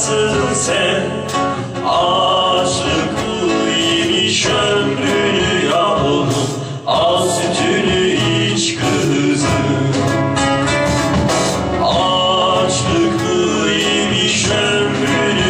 Yaşasın sen? Aşık yemiş ömrünü yavrum Al sütünü iç kızım Açlıklı yemiş ömrünü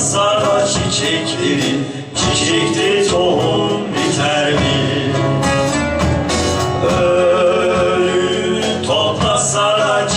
sarhoş çiçeklerin Çiçekte tohum biter mi? Ölü topla sarar